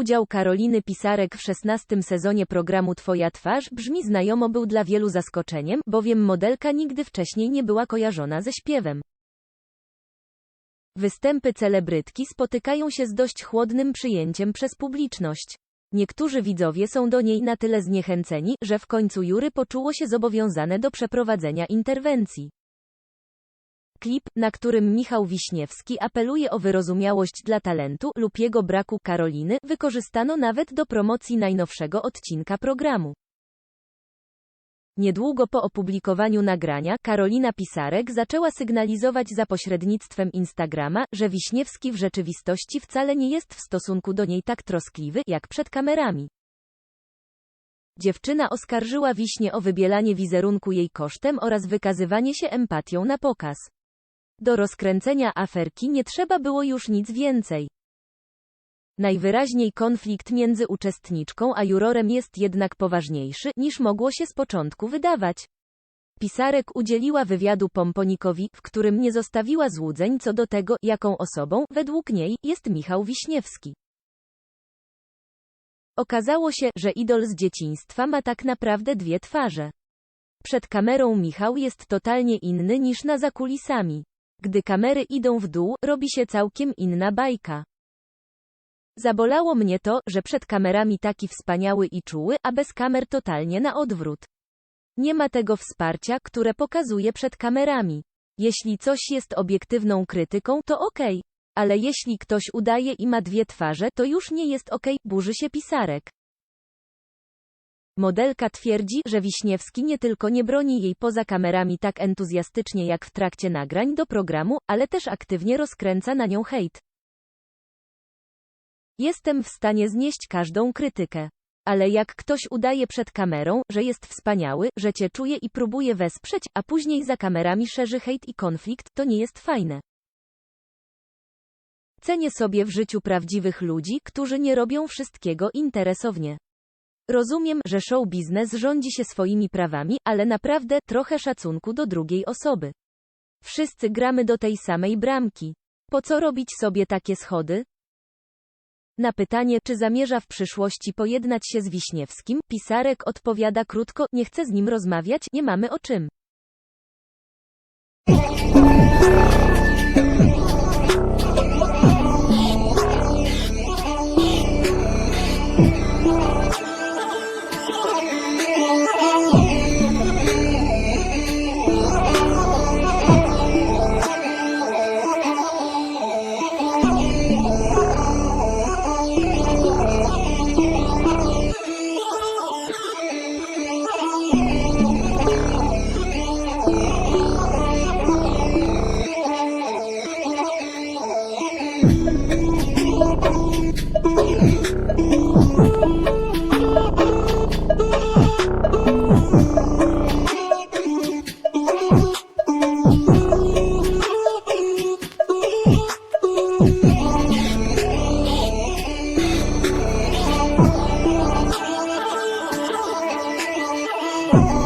Udział Karoliny Pisarek w 16 sezonie programu Twoja twarz brzmi znajomo był dla wielu zaskoczeniem, bowiem modelka nigdy wcześniej nie była kojarzona ze śpiewem. Występy celebrytki spotykają się z dość chłodnym przyjęciem przez publiczność. Niektórzy widzowie są do niej na tyle zniechęceni, że w końcu jury poczuło się zobowiązane do przeprowadzenia interwencji. Klip, na którym Michał Wiśniewski apeluje o wyrozumiałość dla talentu lub jego braku Karoliny, wykorzystano nawet do promocji najnowszego odcinka programu. Niedługo po opublikowaniu nagrania, Karolina Pisarek zaczęła sygnalizować za pośrednictwem Instagrama, że Wiśniewski w rzeczywistości wcale nie jest w stosunku do niej tak troskliwy, jak przed kamerami. Dziewczyna oskarżyła Wiśnie o wybielanie wizerunku jej kosztem oraz wykazywanie się empatią na pokaz. Do rozkręcenia aferki nie trzeba było już nic więcej. Najwyraźniej konflikt między uczestniczką a jurorem jest jednak poważniejszy, niż mogło się z początku wydawać. Pisarek udzieliła wywiadu Pomponikowi, w którym nie zostawiła złudzeń co do tego, jaką osobą, według niej, jest Michał Wiśniewski. Okazało się, że idol z dzieciństwa ma tak naprawdę dwie twarze. Przed kamerą Michał jest totalnie inny niż na zakulisami. Gdy kamery idą w dół, robi się całkiem inna bajka. Zabolało mnie to, że przed kamerami taki wspaniały i czuły, a bez kamer totalnie na odwrót. Nie ma tego wsparcia, które pokazuje przed kamerami. Jeśli coś jest obiektywną krytyką, to okej. Ale jeśli ktoś udaje i ma dwie twarze, to już nie jest okej, burzy się pisarek. Modelka twierdzi, że Wiśniewski nie tylko nie broni jej poza kamerami tak entuzjastycznie jak w trakcie nagrań do programu, ale też aktywnie rozkręca na nią hejt. Jestem w stanie znieść każdą krytykę. Ale jak ktoś udaje przed kamerą, że jest wspaniały, że cię czuje i próbuje wesprzeć, a później za kamerami szerzy hejt i konflikt, to nie jest fajne. Cenię sobie w życiu prawdziwych ludzi, którzy nie robią wszystkiego interesownie. Rozumiem, że show biznes rządzi się swoimi prawami, ale naprawdę trochę szacunku do drugiej osoby. Wszyscy gramy do tej samej bramki. Po co robić sobie takie schody? Na pytanie, czy zamierza w przyszłości pojednać się z Wiśniewskim, pisarek odpowiada krótko, nie chce z nim rozmawiać, nie mamy o czym. Oh.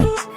Ooh.